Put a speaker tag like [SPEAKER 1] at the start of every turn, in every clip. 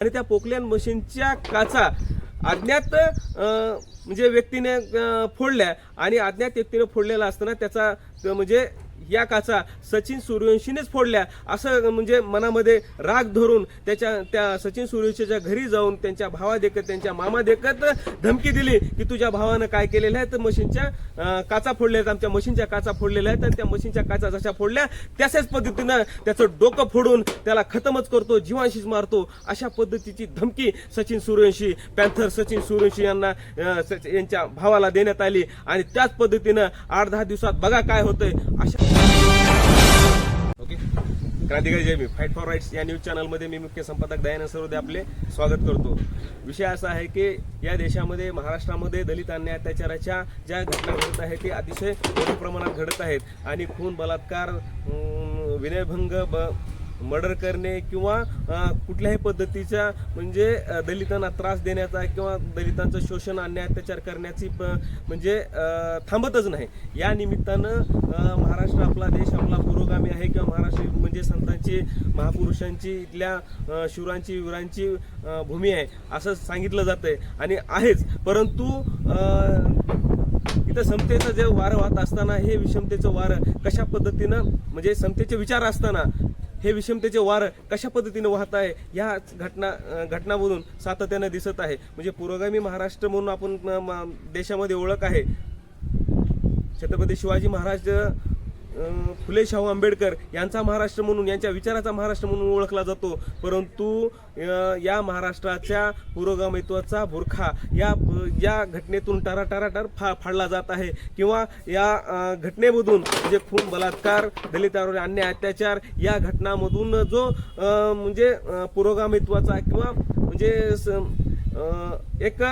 [SPEAKER 1] आणि त्या पोकल्यान मशीनच्या काचा अज्ञात म्हणजे व्यक्तीने फोडल्या आणि अज्ञात व्यक्तीने फोडलेला असताना त्याचा म्हणजे या काचा सचिन सूर्यवंशीनेच फोडल्या. असं म्हणजे मनामध्ये राग धरून त्याच्या त्या सचिन सूर्यवंशीच्या घरी जाऊन त्यांच्या भावा देखत त्यांच्या मामा देखत धमकी दिली की तुझ्या भावानं काय केलेलं आहे? तर मशीनच्या काचा फोडल्या आहेत आमच्या मशीनच्या काचा फोडलेल्या आहेत आणि त्या मशीनच्या काचा जशा फोडल्या त्याच्याच पद्धतीनं त्याचं डोकं फोडून त्याला खतमच करतो जीवांशीच मारतो अशा पद्धतीची धमकी सचिन सूर्यवंशी पॅन्थर सचिन सूर्यवंशी यांना सच- यांच्या भावाला देण्यात आली. आणि त्याच पद्धतीनं आठ दहा दिवसात बघा काय होतंय. अशा क्रांतिकारी जय मी. फाईट फॉर राईट्स या न्यूज चॅनलमध्ये मी मुख्य संपादक दयानंद सरोदे आपले स्वागत करतो. विषय असा आहे की या देशामध्ये महाराष्ट्रामध्ये दलित अन्याय अत्याचाराच्या ज्या घटना घडत आहेत ते अतिशय मोठ्या प्रमाणात घडत आहेत. आणि खून बलात्कार विनयभंग ब मर्डर करणे किंवा कुठल्याही पद्धतीच्या म्हणजे दलितांना त्रास देण्याचा किंवा दलितांचं शोषण अन्याय अत्याचार करण्याची प- म्हणजे थांबतच नाही. या निमित्तानं महाराष्ट्र आपला देश आपला पुरोगामी आहे किंवा महाराष्ट्र म्हणजे संतांची महापुरुषांची इथल्या शिवरांची शूरांची वीरांची भूमी आहे असं सांगितलं जातंय. आणि आहेच परंतु इथं समतेचं जे वारं वाहत असताना हे विषमतेचं वारं कशा पद्धतीनं म्हणजे समतेचे विचार असताना हे विषमतेचे वारं कशा पद्धतीने वाहत आहे या घटना घटनामधून सातत्यानं दिसत आहे. म्हणजे पुरोगामी महाराष्ट्र म्हणून आपण देशामध्ये ओळख आहे. छत्रपती शिवाजी महाराज फुले शाहू आंबेडकर यांचा महाराष्ट्र म्हणून यांच्या विचाराचा महाराष्ट्र म्हणून ओळखला जातो. परंतु या महाराष्ट्राच्या पुरोगामित्वाचा बुरखा या या घटनेतून टाराटाराटार फा फाडला जात आहे. किंवा या घटनेमधून म्हणजे खून बलात्कार दलितांवर अन्याय अत्याचार या घटनामधून जो म्हणजे पुरोगामित्वाचा किंवा म्हणजे स- एक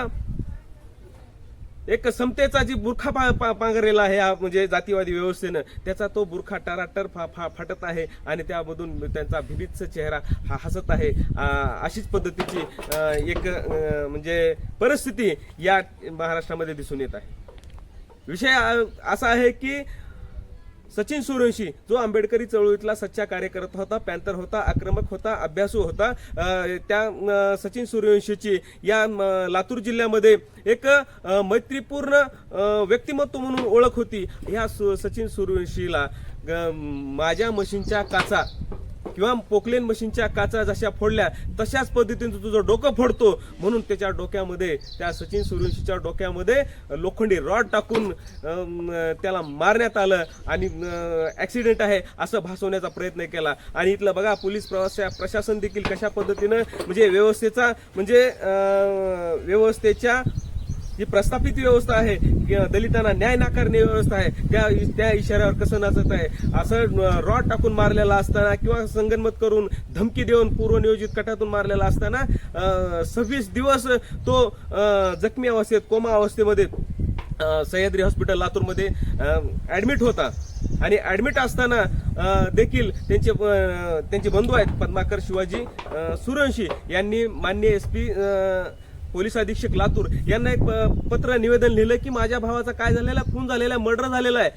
[SPEAKER 1] एक समतेचा जी बुरखा पा, पा, पांघरलेला आहे हा म्हणजे जातीवादी व्यवस्थेनं त्याचा तो बुरखा टराटर फा, फा, फाटत आहे आणि त्यामधून त्यांचा भिभीत्स चेहरा हा हसत आहे. अशीच पद्धतीची एक म्हणजे परिस्थिती या महाराष्ट्रामध्ये दिसून येत आहे. विषय असा आहे की सचिन सूर्यवंशी जो आंबेडकरी चळवळीतला सच्चा कार्यकर्ता होता पॅन्थर होता आक्रमक होता अभ्यासू होता त्या सचिन सूर्यवंशीची या लातूर जिल्ह्यामध्ये एक मैत्रीपूर्ण व्यक्तिमत्व म्हणून ओळख होती. ह्या सु- सचिन सूर्यवंशीला ग- माझ्या मशीनच्या काचा किंवा पोकलेन मशीनच्या काचा जशा फोडल्या तशाच पद्धतीने तुझं डोकं फोडतो. म्हणून त्याच्या डोक्यामध्ये त्या सचिन सूर्यवंशीच्या डोक्यामध्ये लोखंडी रॉड टाकून त्याला मारण्यात आलं आणि ॲक्सिडेंट आहे असं भासवण्याचा प्रयत्न केला. आणि इथलं बघा पोलीस प्रवासा प्रशासन देखील कशा पद्धतीनं म्हणजे व्यवस्थेचा म्हणजे व्यवस्थेच्या जी प्रस्थापित व्यवस्था आहे. दलितांना न्याय नाकारणे व्यवस्था आहे. त्या त्या इशाऱ्यावर कसं नाचत आहे? असं रॉड टाकून मारलेला असताना किंवा संगनमत करून धमकी देऊन पूर्वनियोजित कटातून मारलेला असताना सव्वीस दिवस तो जखमी अवस्थेत कोमा अवस्थेमध्ये सह्याद्री हॉस्पिटल लातूरमध्ये ऍडमिट होता. आणि ऍडमिट असताना देखील त्यांचे त्यांचे बंधू आहेत पद्माकर शिवाजी सुरंशी यांनी मान्य एस पी पोलीस अधीक्षक लातूर यांना एक प- पत्र निवेदन लिहिलं की माझ्या भावाचा काय झालेला खून झालेला आहे मर्डर झालेला आहे.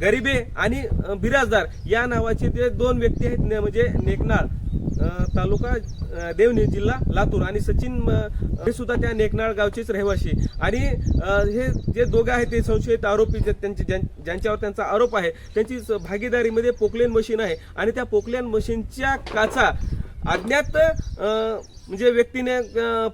[SPEAKER 1] गरिबे आणि बिराजदार या नावाचे ते दोन व्यक्ती आहेत ने- म्हणजे नेकनाळ तालुका देवनी जिल्हा लातूर आणि सचिन हे सुद्धा त्या नेकनाळ गावचेच रहिवासी आणि हे जे दोघे आहेत ते संशयित आरोपी त्यांचे ज्यां- ज्यांच्यावर त्यांचा आरोप आहे त्यांची भागीदारीमध्ये पोकलेन मशीन आहे आणि त्या पोकलेन मशीनच्या काचा अज्ञात म्हणजे व्यक्तीने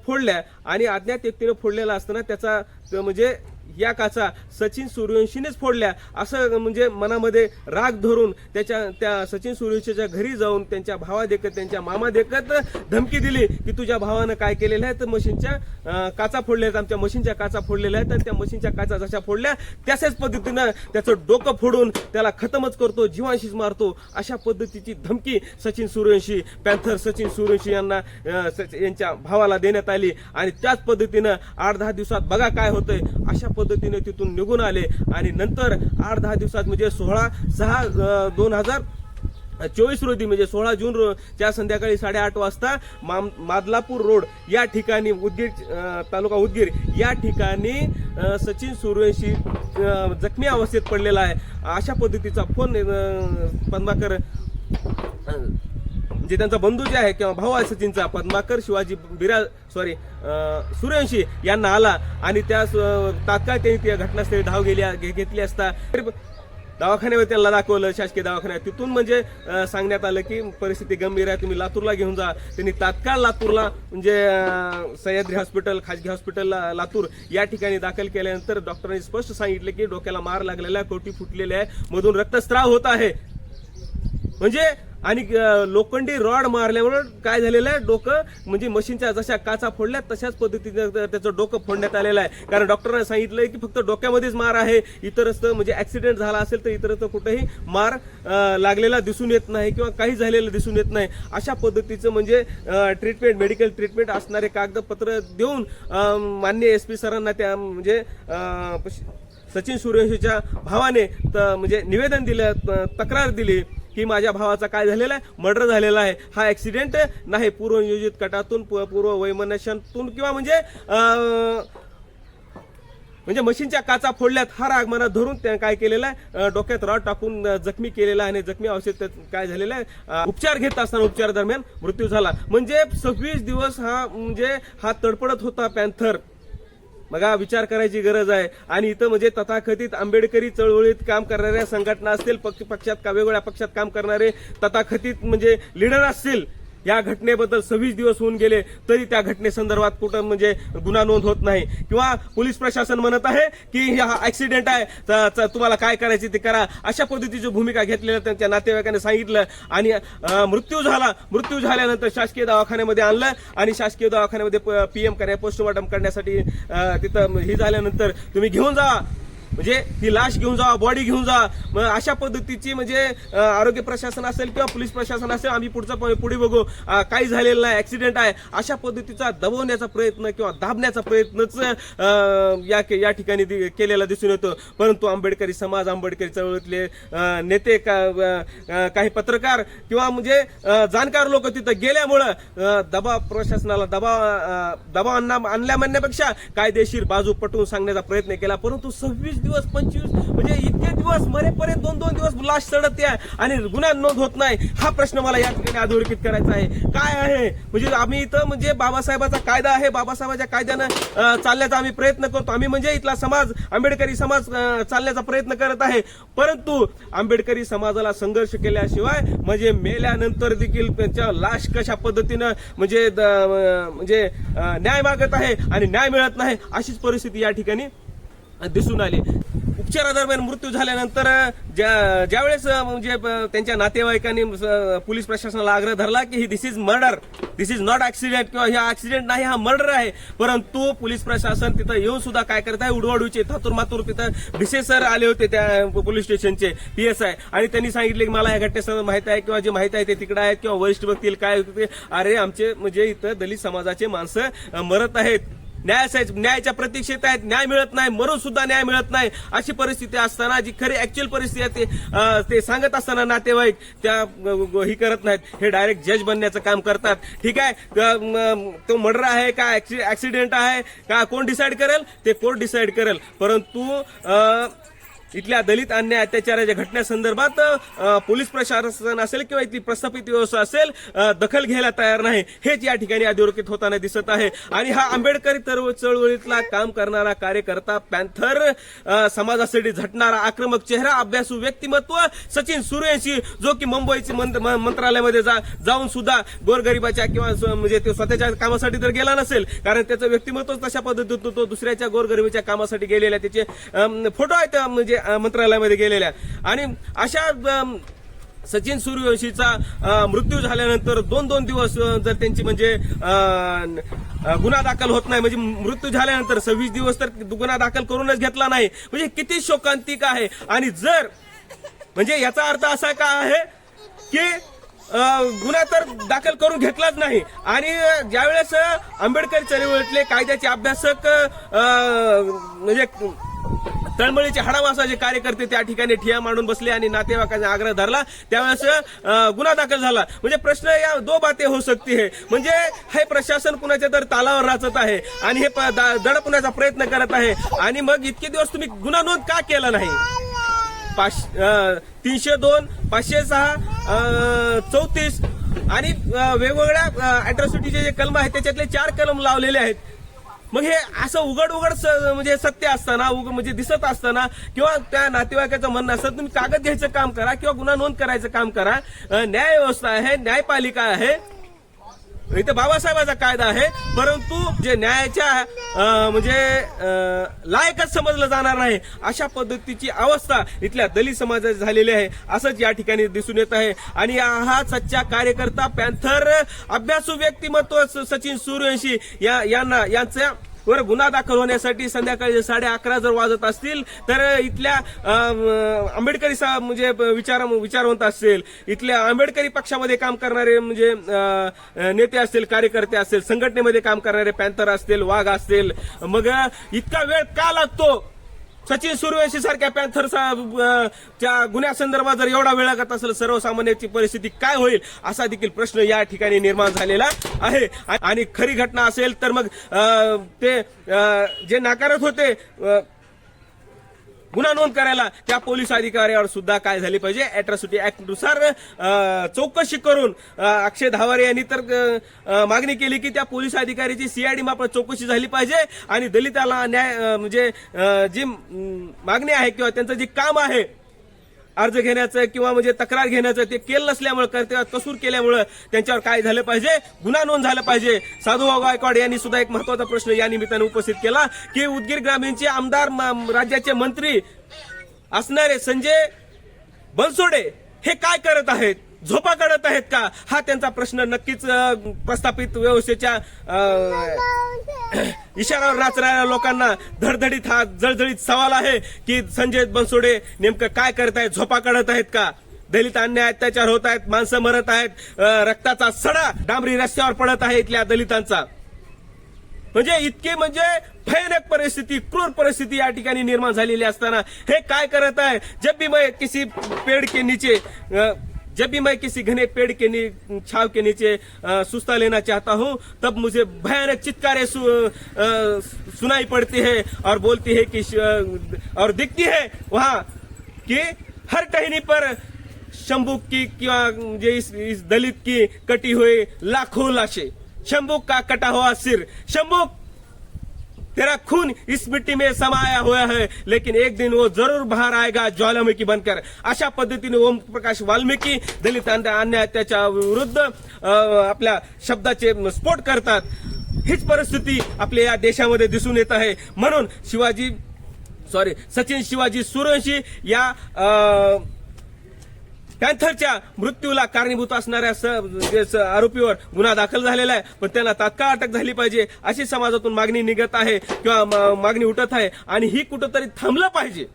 [SPEAKER 1] फोडल्या आणि अज्ञात व्यक्तीने फोडलेला असताना त्याचा म्हणजे या काचा सचिन सूर्यवंशीनेच फोडल्या. असं म्हणजे मनामध्ये राग धरून त्याच्या त्या सचिन सूर्यवंशीच्या घरी जाऊन त्यांच्या भावा देखत त्यांच्या मामा देखत धमकी दिली की तुझ्या भावानं काय केलेलं आहे? तर मशीनच्या काचा फोडल्या आहेत आमच्या मशीनच्या काचा फोडलेल्या आहेत. आणि त्या मशीनच्या काचा जशा फोडल्या त्याच्याच पद्धतीनं त्याचं डोकं फोडून त्याला खतमच करतो जीवांशीच मारतो. अशा पद्धतीची धमकी सचिन सूर्यवंशी पॅन्थर सचिन सूर्यवंशी यांना सच- यांच्या भावाला देण्यात आली. आणि त्याच पद्धतीनं आठ दहा दिवसात बघा काय होतंय. अशा पद्धतीने तिथून निघून आले आणि नंतर आठ दहा दिवसात म्हणजे सोळा सहा दोन हजार चोवीस रोजी म्हणजे सोळा जून च्या संध्याकाळी साडेआठ वाजता माम- मादलापूर रोड या ठिकाणी उदगीर तालुका उदगीर या ठिकाणी सचिन सूर्यवंशी जखमी अवस्थेत पडलेला आहे. अशा पद्धतीचा फोन अं, पद्माकर जे त्यांचा बंधू जे आहे किंवा भाऊ आहे सचिनचा पद्माकर शिवाजी बिरा सॉरी सूर्यवंशी यांना आला आणि त्या तात्काळ त्यांनी त्या घटनास्थळी धाव गेली घे- घेतली असता. दवाखान्यावर त्यांना दाखवलं शासकीय दवाखान्यात तिथून म्हणजे सांगण्यात आलं की परिस्थिती गंभीर आहे तुम्ही लातूरला घेऊन जा. त्यांनी तात्काळ लातूरला म्हणजे सह्याद्री हॉस्पिटल खाजगी हॉस्पिटल लातूर या ठिकाणी दाखल केल्यानंतर डॉक्टरांनी स्पष्ट सांगितलं की डोक्याला मार लागलेला आहे कोटी फुटलेले आहे मधून रक्तस्राव होत आहे. म्हणजे आणि लोखंडी रॉड मारल्यामुळे काय झालेलं आहे? डोकं म्हणजे मशीनच्या जशा काचा फोडल्या तशाच पद्धतीने त्याचं डोकं फोडण्यात आलेलं आहे. कारण डॉक्टरांनी सांगितलंय की फक्त डोक्यामध्येच मार आहे. इतरच म्हणजे ऍक्सिडेंट झाला असेल तर इतरच कुठेही मार लागलेला दिसून येत नाही किंवा काही झालेलं दिसून येत नाही. अशा पद्धतीचं म्हणजे ट्रीटमेंट मेडिकल ट्रीटमेंट असणारे कागदपत्र देऊन मान्य एस पी सरांना त्या म्हणजे पश- सचिन सूर्यवंशीच्या भावाने त- म्हणजे निवेदन दिलं तक्रार दिली. की माझ्या भावाचा काय झालेला आहे? मर्डर झालेला आहे. हा ॲक्सिडेंट नाही पूर्वनियोजित कटातून पूर्व वैमनस्यातून किंवा म्हणजे म्हणजे मशीनच्या काचा फोडल्यात हा राग मनात धरून त्या काय केलेलं आहे? डोक्यात रॉड टाकून जखमी केलेला आहे आणि जखमी अवस्थेत त्यात काय झालेलं आहे? उपचार घेत असताना उपचार दरम्यान मृत्यू झाला. म्हणजे सव्वीस दिवस हा म्हणजे हा तडपडत होता पॅन्थर. बघा विचार करायची गरज आहे. आणि इथं म्हणजे तथाकथित आंबेडकरी चळवळीत काम करणाऱ्या संघटना असतील पक्ष पक्षात का वेगवेगळ्या पक्षात काम करणारे तथाकथित म्हणजे लिडर असतील या घटनेबद्दल सव्वीस दिवस होऊन गेले तरी त्या घटनेसंदर्भात कुठं म्हणजे गुन्हा नोंद होत नाही. किंवा पोलीस प्रशासन म्हणत आहे की हा ऍक्सिडेंट आहे तुम्हाला काय करायचे ते करा. अशा पद्धतीची भूमिका घेतलेल्या त्यांच्या नातेवाईकांनी सांगितलं आणि मृत्यू झाला. मृत्यू झाल्यानंतर शासकीय दवाखान्यामध्ये आणलं आणि शासकीय दवाखान्यामध्ये पीएम करण्या पोस्टमॉर्टम करण्यासाठी तिथं ही झाल्यानंतर तुम्ही घेऊन जा. म्हणजे ती लाश घेऊन जा बॉडी घेऊन जा. मग अशा पद्धतीची म्हणजे आरोग्य प्रशासन असेल किंवा पोलीस प्रशासन असेल आम्ही पुढचं पुढे बघू. काही झालेलं नाही ऍक्सिडेंट आहे. अशा पद्धतीचा दबवण्याचा प्रयत्न किंवा दाबण्याचा प्रयत्नच या या ठिकाणी दि- केलेला दिसून येतो. परंतु आंबेडकरी समाज आंबेडकरी चळवळीतले नेते का- काही पत्रकार किंवा म्हणजे जाणकार लोक तिथं गेल्यामुळं दबाव प्रशासनाला दबाव दबाव आणण्या आणल्या म्हणण्यापेक्षा कायदेशीर बाजू पटवून सांगण्याचा प्रयत्न केला. परंतु सव्वीस दिवस पंचवीस म्हणजे इतके दिवस मरेपर्यंत दोन दोन दिवस लाश चढत आहे आणि गुन्हा नोंद होत नाही. हा प्रश्न मला या ठिकाणी अधोरेखित करायचा आहे. काय आहे? म्हणजे आम्ही इथं म्हणजे बाबासाहेबाचा कायदा आहे. बाबासाहेबाच्या कायद्यानं चालण्याचा आम्ही प्रयत्न करतो. आम्ही म्हणजे इथला समाज आंबेडकरी समाज चालण्याचा प्रयत्न करत आहे. परंतु आंबेडकरी समाजाला संघर्ष केल्याशिवाय म्हणजे मेल्यानंतर देखील त्यांच्या लाश कशा पद्धतीनं म्हणजे द- म्हणजे न्याय मागत आहे आणि न्याय मिळत नाही अशीच परिस्थिती या ठिकाणी दिसून आले. उपचारादरम्यान मृत्यू झाल्यानंतर ज्या ज्यावेळेस म्हणजे त्यांच्या नातेवाईकांनी पोलीस प्रशासनाला आग्रह धरला की ही this is murder this is not accident किंवा हा ऍक्सिडेंट नाही हा मर्डर आहे. परंतु पोलीस प्रशासन तिथं येऊन सुद्धा काय करत आहे? उडवाडूचे थातूर मातूर तिथं भिसेसर आले होते त्या पोलीस स्टेशनचे पीएसआय आणि त्यांनी सांगितले की मला या घटनेसंदर्भात माहिती आहे किंवा जे माहिती आहे ते तिकडे आहेत किंवा वरिष्ठ बघतील काय होते ते. अरे आमचे म्हणजे इथं दलित समाजाचे माणसं मरत आहेत. न्यायासाहेब न्यायाच्या प्रतीक्षेत आहेत. न्याय मिळत नाही मरून सुद्धा न्याय मिळत नाही. अशी परिस्थिती असताना जी खरी ऍक्च्युअल परिस्थिती आहे ते सांगत असताना नातेवाईक त्या ही करत नाहीत. हे डायरेक्ट जज बनण्याचं काम करतात. ठीक आहे? तो मर्डर आहे का? ऍक्सिडेंट आहे का? कोण डिसाईड करेल? ते कोर्ट डिसाईड करेल. परंतु इथल्या दलित अन्याय अत्याचाराच्या घटनेसंदर्भात पोलीस प्रशासन असेल किंवा इथली प्रस्थापित व्यवस्था असेल दखल घ्यायला तयार नाही. हेच या ठिकाणी अधोरेखित होताना दिसत आहे. आणि हा आंबेडकरी तर चळवळीतला काम करणारा कार्यकर्ता पॅन्थर समाजासाठी झटणारा आक्रमक चेहरा अभ्यासू व्यक्तिमत्व सचिन सूर्यवंशी जो की मुंबईचे म- मंत्रालयामध्ये जा जाऊन सुद्धा गोरगरिबाच्या किंवा म्हणजे तो स्वतःच्या कामासाठी तर गेला नसेल कारण त्याचं व्यक्तिमत्व तशा पद्धतीत तो दुसऱ्याच्या गोरगरिबाच्या कामासाठी गेलेला त्याचे फोटो आहेत म्हणजे मंत्रालयामध्ये गेलेल्या. आणि अशा सचिन सूर्यवंशीचा मृत्यू झाल्यानंतर दोन दोन दिवस जर त्यांची म्हणजे गुन्हा दाखल होत नाही म्हणजे मृत्यू झाल्यानंतर सव्वीस दिवस तर गुन्हा दाखल करूनच घेतला नाही. म्हणजे किती शोकांतिक आहे. आणि जर म्हणजे याचा अर्थ असा का आहे की गुन्हा तर दाखल करून घेतलाच नाही. आणि ज्यावेळेस आंबेडकर चळवळीतले कायद्याचे अभ्यासक म्हणजे तळमळीचे हाडामासाचे कार्यकर्ते त्या ठिकाणी ठिया मांडून बसले आणि नातेवाईकांचा आग्रह धरला त्यावेळेस गुन्हा दाखल झाला. म्हणजे प्रश्न या दो बाते होऊ सकती है. म्हणजे हे प्रशासन कुणाच्या तर तालावर राचत आहे आणि हे प- दा- दडपण्याचा प्रयत्न करत आहे. आणि मग इतके दिवस तुम्ही गुन्हा नोंद का केला नाही? तीनशे दोन पाचशे सहा चौतीस आणि वेगवेगळ्या अॅट्रॉसिटीचे जे कलम आहेत त्याच्यातले चार कलम लावलेले आहेत. मग हे असं उघड उघड स- म्हणजे सत्य असताना म्हणजे दिसत असताना किंवा त्या नातेवाईकाचं म्हणणं असतं तुम्ही कागद घ्यायचं काम करा किंवा गुन्हा नोंद करायचं काम करा. न्याय व्यवस्था आहे न्यायपालिका आहे. इथं बाबासाहेबाचा कायदा आहे. परंतु जे न्यायाच्या म्हणजे लायकच समजलं जाणार नाही. अशा पद्धतीची अवस्था इथल्या दलित समाजात झालेली आहे. असंच या ठिकाणी दिसून येत आहे. आणि हा सच्चा कार्यकर्ता पॅन्थर अभ्यासू व्यक्तिमत्व स- सचिन सूर्यवंशी या यांना यांच्या वर गुन्हा दाखल होण्यासाठी संध्याकाळी साडे अकरा जर वाजत असतील तर इथल्या आंबेडकरी सा- म्हणजे विचार विचारवंत असेल इथल्या आंबेडकरी पक्षामध्ये काम करणारे म्हणजे नेते असतील कार्यकर्ते असतील संघटनेमध्ये काम करणारे पॅन्थर असतील वाघ असतील. मग इतका वेळ का लागतो? सचिन सूर्यवंशी सारख्या पॅन्थर अं, त्या गुन्ह्यासंदर्भात जर एवढा वेळ लागत असेल सर्वसामान्याची परिस्थिती काय होईल असा देखील प्रश्न या ठिकाणी निर्माण झालेला आहे. आणि खरी घटना असेल तर मग ते जे नाकारत होते गुन्हा नोंद करायला त्या पोलीस अधिकाऱ्यावर सुद्धा काय झाली पाहिजे? अॅट्रॉसिटी ऍक्टनुसार चौकशी करून अक्षय धावारे यांनी तर मागणी केली की त्या पोलीस अधिकाऱ्याची सीआयडी मार्फत चौकशी झाली पाहिजे आणि दलिताला न्याय म्हणजे जी मागणी आहे किंवा त्यांचं जे काम आहे अर्ज घेण्याचं किंवा म्हणजे तक्रार घेण्याचं ते केलं नसल्यामुळे कर्तव्यात कसूर केल्यामुळे त्यांच्यावर काय झालं पाहिजे? गुन्हा नोंद झाला पाहिजे. साधुभाऊ गायकवाड यांनी सुद्धा एक महत्त्वाचा प्रश्न या निमित्ताने उपस्थित केला की उदगीर ग्रामीणचे आमदार राज्याचे मंत्री असणारे संजय बनसोडे हे काय करत आहेत? झोपा काढत आहेत का? हा त्यांचा प्रश्न नक्कीच प्रस्थापित व्यवस्थेच्या अं, इशारावर नाचणाऱ्या लोकांना धडधडीत हा जळजळीत सवाल आहे की संजय बनसोडे नेमकं काय करत आहेत? झोपा काढत आहेत का? दलित अन्याय अत्याचार होत आहेत माणसं मरत आहेत रक्ताचा सडा डांबरी रस्त्यावर पडत आहे इथल्या दलितांचा. म्हणजे इतकी म्हणजे भयानक परिस्थिती क्रूर परिस्थिती या ठिकाणी निर्माण झालेली असताना हे काय करत आहे? जब भी मैं किसी पेड़ के नीचे जब भी मैं किसी घने पेड़ के छाव के नीचे सुस्ता लेना चाहता हूँ तब मुझे भयानक चित्कारें सु, सुनाई पड़ती है और बोलती है कि और दिखती है वहाँ कि हर टहनी पर शंभू की म्हणजे इस, इस दलित की कटी हुई लाखों लाशें शंभू का कटा हुआ सिर शंभू तेरा खून इस मिट्टी में समाया हुआ है लेकिन एक दिन वो जरूर बाहर आएगा ज्वालामुखी बनकर। अशा पद्धतीने ओम प्रकाश वाल्मिकी दलित अन्याय त्याच्या विरुद्ध आपल्या शब्दाचे स्फोट करतात. हीच परिस्थिती आपल्या या देशामध्ये दिसून येत आहे. म्हणून शिवाजी सॉरी सचिन शिवाजी सूर्यवंशी या आ, पॅन्थरच्या मृत्यूला कारणीभूत असणाऱ्या स- आरोपीवर गुन्हा दाखल झालेला आहे. पण त्यांना तात्काळ अटक झाली पाहिजे अशी समाजातून मागणी निघत आहे किंवा मागणी उठत आहे. आणि ही कुठंतरी थांबलं पाहिजे.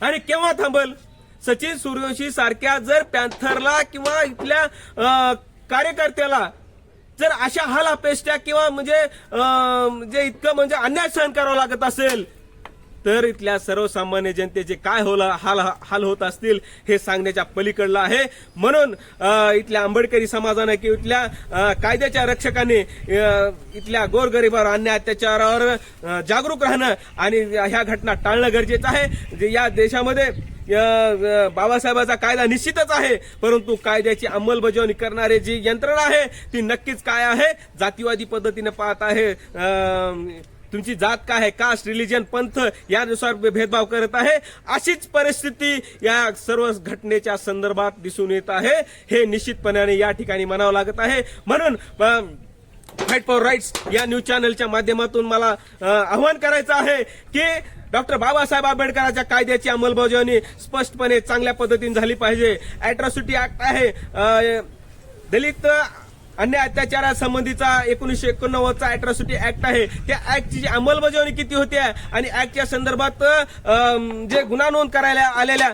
[SPEAKER 1] आणि केव्हा थांबल? सचिन सूर्यवंशी सारख्या जर पॅन्थरला किंवा इथल्या कार्यकर्त्याला जर अशा हाल अपेष्टा किंवा म्हणजे जे इतकं म्हणजे अन्याय सहन करावा लागत असेल तर इथल्या सर्वसामान्य जनतेचे काय होला हाल हाल होत असतील हे सांगण्याच्या पलीकडलं आहे. म्हणून इथल्या आंबेडकरी समाजानं किंवा इथल्या कायद्याच्या रक्षकांनी इथल्या गोरगरिबावर अन्याय अत्याचारावर जागरूक राहणं आणि ह्या घटना टाळणं गरजेचं आहे. जे या देशामध्ये बाबासाहेबाचा कायदा निश्चितच आहे. परंतु कायद्याची अंमलबजावणी करणारे जी यंत्रणा आहे ती नक्कीच काय आहे? जातीवादी पद्धतीने पाहत आहे तुमची जात काय आहे कास्ट रिलिजन पंथ यानुसार भेदभाव करत आहे? अशीच परिस्थिती या सर्व घटनेच्या संदर्भात दिसून येत आहे. हे निश्चितपणाने या ठिकाणी म्हणावं लागत आहे. म्हणून फाईट फॉर राईट्स या न्यूज चॅनलच्या माध्यमातून मला आवाहन आव्हान करायचं आहे की डॉक्टर बाबासाहेब आंबेडकरांच्या कायद्याची अंमलबजावणी स्पष्टपणे चांगल्या पद्धतीने झाली पाहिजे. अॅट्रॉसिटी ऍक्ट आहे. दलित अन्य अत्याचारासंबंधीचा एकोणीसशे एकोणनव्वदचा अॅट्रॉसिटी ऍक्ट आहे. त्या ऍक्टची जी अंमलबजावणी किती होते आणि ऍक्टच्या संदर्भात जे गुन्हा नोंद करायला आलेल्या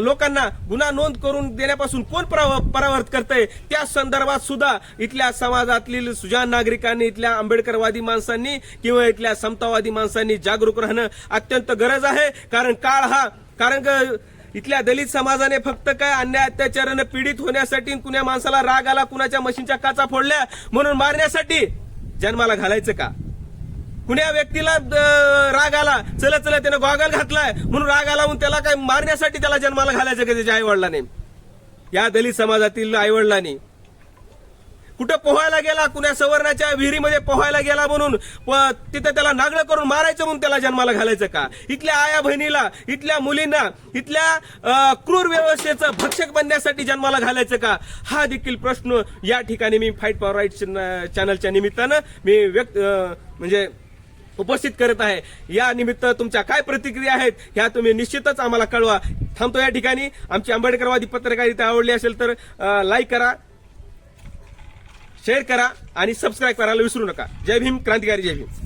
[SPEAKER 1] लोकांना गुन्हा नोंद करून देण्यापासून कोण परावर्त करतंय? त्या संदर्भात सुद्धा इथल्या समाजातील सुजान नागरिकांनी इथल्या आंबेडकरवादी माणसांनी किंवा इथल्या समतावादी माणसांनी जागरूक राहणं अत्यंत गरज आहे. कारण काळ हा कारण क- इथल्या दलित समाजाने फक्त काय अन्याय अत्याचारानं पीडित होण्यासाठी कुण्या माणसाला राग आला कुणाच्या मशीनच्या काचा फोडल्या म्हणून मारण्यासाठी जन्माला घालायचं का? कुण्या व्यक्तीला राग आला चला चला त्यानं गॉगल घातलाय म्हणून राग आला म्हणून त्याला काय मारण्यासाठी त्याला जन्माला घालायचं का त्याच्या आईवडिलांनी? या दलित समाजातील आईवडिलांनी कुठं पोहायला गेला? कुण्या सवर्णाच्या विहिरीमध्ये पोहायला गेला म्हणून? तिथं त्याला नागडं करून मारायचं म्हणून त्याला जन्माला घालायचं का? इथल्या आया बहिणीला इथल्या मुलींना इथल्या क्रूर व्यवस्थेचं भक्षक बनण्यासाठी जन्माला घालायचं का? हा देखील प्रश्न या ठिकाणी मी फाईट पॉवर राईट चॅनलच्या निमित्तानं मी व्यक्त म्हणजे उपस्थित करत आहे. या निमित्त तुमच्या काय प्रतिक्रिया आहेत ह्या तुम्ही निश्चितच आम्हाला कळवा. थांबतो या ठिकाणी. आमची आंबेडकरवादी पत्रकारिता आवडली असेल तर लाईक करा. शेअर करा आणि सबस्क्राईब करायला विसरू नका. जय भीम क्रांतिकारी जय भीम.